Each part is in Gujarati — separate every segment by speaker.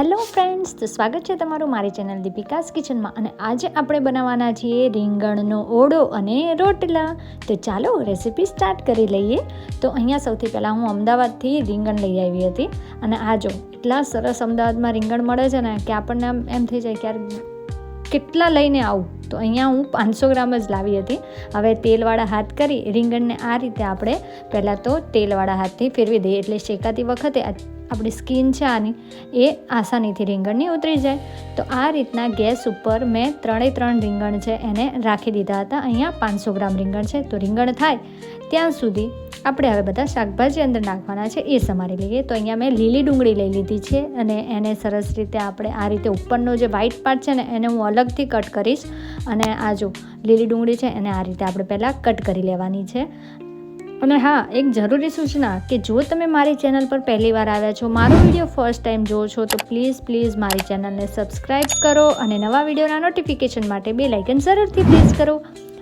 Speaker 1: હેલો ફ્રેન્ડ્સ, તો સ્વાગત છે તમારું મારી ચેનલ દીપિકાસ કિચનમાં અને આજે આપણે બનાવવાના છીએ રીંગણનો ઓળો અને રોટલા. તો ચાલો રેસીપી સ્ટાર્ટ કરી લઈએ. તો અહીંયા સૌથી પહેલાં હું અમદાવાદથી રીંગણ લઈ આવી હતી અને આ જો એટલા સરસ અમદાવાદમાં રીંગણ મળે છે ને કે આપણને એમ થઈ જાય કે કેટલા લઈને આવું. તો અહીંયા હું પાંચસો ગ્રામ જ લાવી હતી. હવે તેલવાળા હાથ કરી રીંગણને આ રીતે આપણે પહેલાં તો તેલવાળા હાથથી ફેરવી દઈએ. એટલે શેકાતી વખતે આપણી સ્કીન છે આની, એ આસાનીથી રીંગણની ઉતરી જાય. તો આ રીતના ગેસ ઉપર મેં ત્રણેય ત્રણ રીંગણ છે એને રાખી દીધા હતા. અહીંયા પાંચસો ગ્રામ રીંગણ છે. તો રીંગણ થાય ત્યાં સુધી આપણે હવે બધા શાકભાજી અંદર નાખવાના છે, એ સમારી લઈએ. તો અહીંયા મેં લીલી ડુંગળી લઈ લીધી છે અને એને સરસ રીતે આપણે આ રીતે ઉપરનો જે વ્હાઈટ પાર્ટ છે ને, એને હું અલગથી કટ કરીશ. અને આ જો લીલી ડુંગળી છે, એને આ રીતે આપણે પહેલાં કટ કરી લેવાની છે. અને હા, એક જરૂરી સૂચના કે જો તમે મારી ચેનલ પર પહેલી વાર આવ્યા છો, મારો વીડિયો ફર્સ્ટ ટાઈમ જોવો છો, તો પ્લીઝ પ્લીઝ મારી ચેનલને સબસ્ક્રાઈબ કરો અને નવા વિડીયોના નોટિફિકેશન માટે બે લાઇકન જરૂરથી પ્રેસ કરો.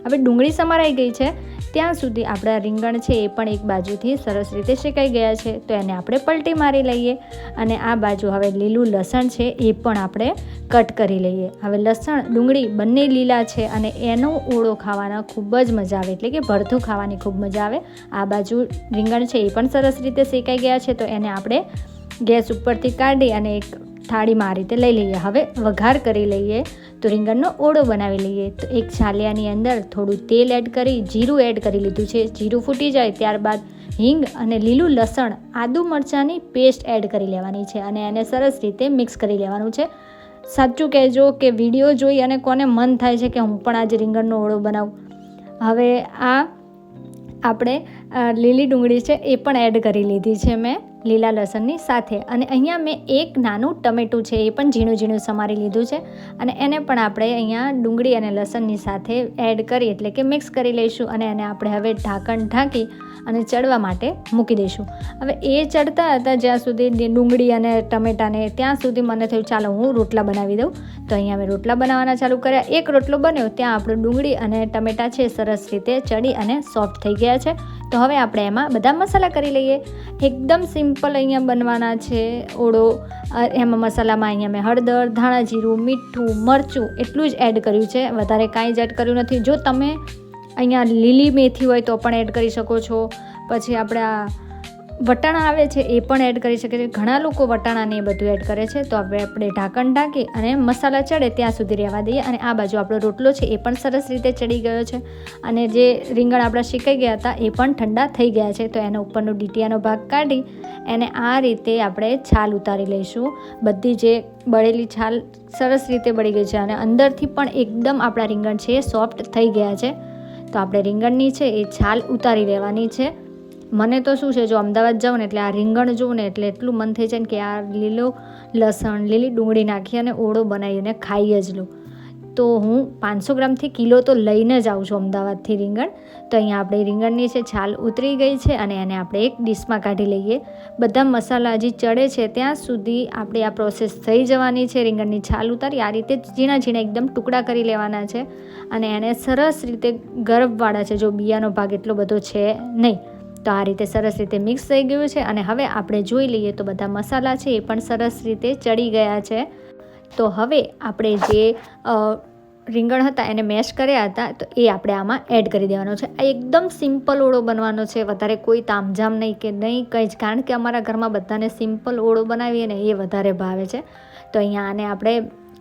Speaker 1: હવે ડુંગળી સમારાઈ ગઈ છે. ત્યાં સુધી આપણા રીંગણ છે એ પણ એક બાજુથી સરસ રીતે શેકાઈ ગયા છે. તો એને આપણે પલટી મારી લઈએ અને આ બાજુ હવે લીલું લસણ છે એ પણ આપણે કટ કરી લઈએ. હવે લસણ, ડુંગળી બંને લીલા છે અને એનો ઓળો ખાવાના ખૂબ જ મજા આવે. એટલે કે ભરથું ખાવાની ખૂબ મજા આવે. આ બાજુ રીંગણ છે એ પણ સરસ રીતે શેકાઈ ગયા છે. તો એને આપણે ગેસ ઉપરથી કાઢી અને એક થાળીમાં આ રીતે લઈ લઈએ. હવે વઘાર કરી લઈએ. તો રીંગણનો ઓળો બનાવી લઈએ. તો એક છાલિયાની અંદર થોડું તેલ એડ કરી, જીરું એડ કરી લીધું છે. જીરું ફૂટી જાય ત્યારબાદ હિંગ અને લીલું લસણ, આદુ મરચાંની પેસ્ટ એડ કરી લેવાની છે અને એને સરસ રીતે મિક્સ કરી લેવાનું છે. સાચું કહેજો કે વીડિયો જોઈ અને કોને મન થાય છે કે હું પણ આજે રીંગણનો ઓળો બનાવું. હવે આ આપણે લીલી ડુંગળી છે એ પણ એડ કરી લીધી છે મેં. લીલા લસણની સાથે. અને અહીંયા મેં એક નાનું ટમેટું છે, એ પણ ઝીણું ઝીણું સમારી લીધું છે. અને એને પણ આપણે અહીંયા ડુંગળી અને લસણની સાથે એડ કરી, એટલે કે મિક્સ કરી લઈશું અને એને આપણે હવે ઢાંકણ ઢાંકી અને ચડવા માટે મૂકી દઈશું. હવે એ ચડતા હતા જ્યાં સુધી ડુંગળી અને ટમેટાને, ત્યાં સુધી મને થયું, ચાલો હું રોટલા બનાવી દઉં. તો અહીંયા મેં રોટલા બનાવવાના ચાલુ કર્યા. એક રોટલો બન્યો, ત્યાં આપણું ડુંગળી અને ટમેટા છે, સરસ રીતે ચડી અને સોફ્ટ થઈ ગયા છે. તો હવે આપણે એમાં બધા મસાલા કરી લઈએ. એકદમ સિમ્પલ અહીંયા બનવાના છે ઓળો. એમાં મસાલામાં અહીંયા મેં હળદર, ધાણા જીરું, મીઠું, મરચું એટલું જ એડ કર્યું છે. વધારે કાંઈ જ એડ કર્યું નથી. જો તમે અહીંયા લીલી મેથી હોય તો પણ એડ કરી શકો છો. પછી આપણે વટાણા આવે છે એ પણ એડ કરી શકે છે. ઘણા લોકો વટાણાને એ બધું એડ કરે છે. તો આપણે આપણે ઢાંકણ ઢાંકી અને મસાલા ચડે ત્યાં સુધી રહેવા દઈએ અને આ બાજુ આપણો રોટલો છે એ પણ સરસ રીતે ચડી ગયો છે. અને જે રીંગણ આપણા શેકાઈ ગયા હતા એ પણ ઠંડા થઈ ગયા છે. તો એનો ઉપરનો ડીટીયાનો ભાગ કાઢી એને આ રીતે આપણે છાલ ઉતારી લઈશું. બધી જે બળેલી છાલ સરસ રીતે બળી ગઈ છે અને અંદરથી પણ એકદમ આપણા રીંગણ છે એ સોફ્ટ થઈ ગયા છે. તો આપણે રીંગણની છે એ છાલ ઉતારી લેવાની છે. મને તો શું છે, જો અમદાવાદ જાઉં ને એટલે આ રીંગણ જોઉં ને એટલે એટલું મન થઈ જાય ને કે આ લીલો લસણ, લીલી ડુંગળી નાખી અને ઓળો બનાવીને ખાઈ જ લઉં. તો હું પાંચસો ગ્રામથી કિલો તો લઈને જ આવું છું અમદાવાદથી રીંગણ. તો અહીંયા આપણે રીંગણની છે, છાલ ઉતરી ગઈ છે અને એને આપણે એક ડીશમાં કાઢી લઈએ. બધા મસાલા હજી ચડે છે ત્યાં સુધી આપણે આ પ્રોસેસ થઈ જવાની છે, રીંગણની છાલ ઉતારી. આ રીતે ઝીણા ઝીણા એકદમ ટુકડા કરી લેવાના છે અને એને સરસ રીતે ગરબવાળા છે, જો બિયાનો ભાગ એટલો બધો છે નહીં. તો આ રીતે સરસ રીતે મિક્સ થઈ ગયું છે અને હવે આપણે જોઈ લઈએ તો બધા મસાલા છે એ પણ સરસ રીતે ચડી ગયા છે. તો હવે આપણે જે રીંગણ હતા એને મેશ કર્યા હતા તો એ આપણે આમાં એડ કરી દેવાનો છે. આ એકદમ સિમ્પલ ઓળો બનવાનો છે. વધારે કોઈ તામઝામ નહીં કે નહીં કંઈ જ, કારણ કે અમારા ઘરમાં બધાને સિમ્પલ ઓળો બનાવીએ ને એ વધારે ભાવે છે. તો અહીંયા આને આપણે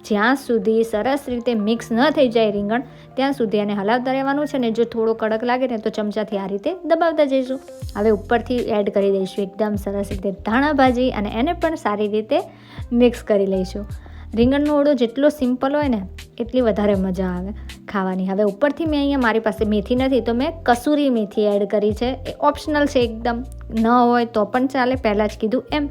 Speaker 1: જ્યાં સુધી સરસ રીતે મિક્સ ન થઈ જાય રીંગણ, ત્યાં સુધી એને હલાવતા રહેવાનું છે ને જો થોડો કડક લાગે ને તો ચમચાથી આ રીતે દબાવતા જઈશું. હવે ઉપરથી એડ કરી દઈશું એકદમ સરસ રીતે ધાણા ભાજી અને એને પણ સારી રીતે મિક્સ કરી લઈશું. રીંગણનો ઓળો જેટલો સિમ્પલ હોય ને, એટલી વધારે મજા આવે ખાવાની. હવે ઉપરથી મેં અહીંયા મારી પાસે મેથી નથી, તો મેં કસૂરી મેથી એડ કરી છે. એ ઓપ્શનલ છે એકદમ. ન હોય તો પણ ચાલે, પહેલાં જ કીધું એમ.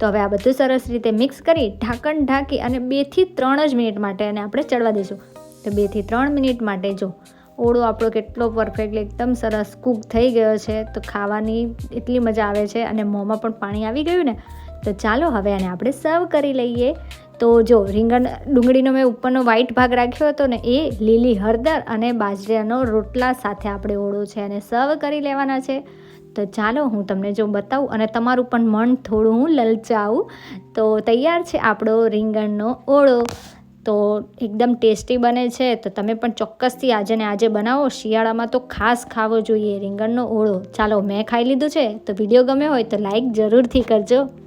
Speaker 1: તો હવે આ બધું સરસ રીતે મિક્સ કરી ઢાંકણ ઢાંકી અને બેથી ત્રણ જ મિનિટ માટે એને આપણે ચડવા દઈશું તો બેથી ત્રણ મિનિટ માટે જો ઓળો આપણો કેટલો પરફેક્ટ એકદમ સરસ કૂક થઈ ગયો છે, તો ખાવાની એટલી મજા આવે છે અને મોંમાં પણ પાણી આવી ગયું ને, તો ચાલો હવે આને આપણે સર્વ કરી લઈએ. તો જો રીંગણ ડુંગળીનો મેં ઉપરનો વ્હાઈટ ભાગ રાખ્યો હતો ને, એ લીલી હળદર અને બાજરાનો રોટલા સાથે આપણે ઓળો છે અને સર્વ કરી લેવાના છે. તો ચાલો હું તમને જો બતાવું અને તમારું પણ મન થોડું હું લલચાવું. તો તૈયાર છે આપણો રીંગણનો ઓળો. તો એકદમ ટેસ્ટી બને છે. તો તમે પણ ચોક્કસથી આજે ને આજે બનાવો. શિયાળામાં તો ખાસ ખાવો જોઈએ રીંગણનો ઓળો. ચાલો મેં ખાઈ લીધું છે. તો વીડિયો ગમ્યો હોય તો લાઈક જરૂરથી કરજો.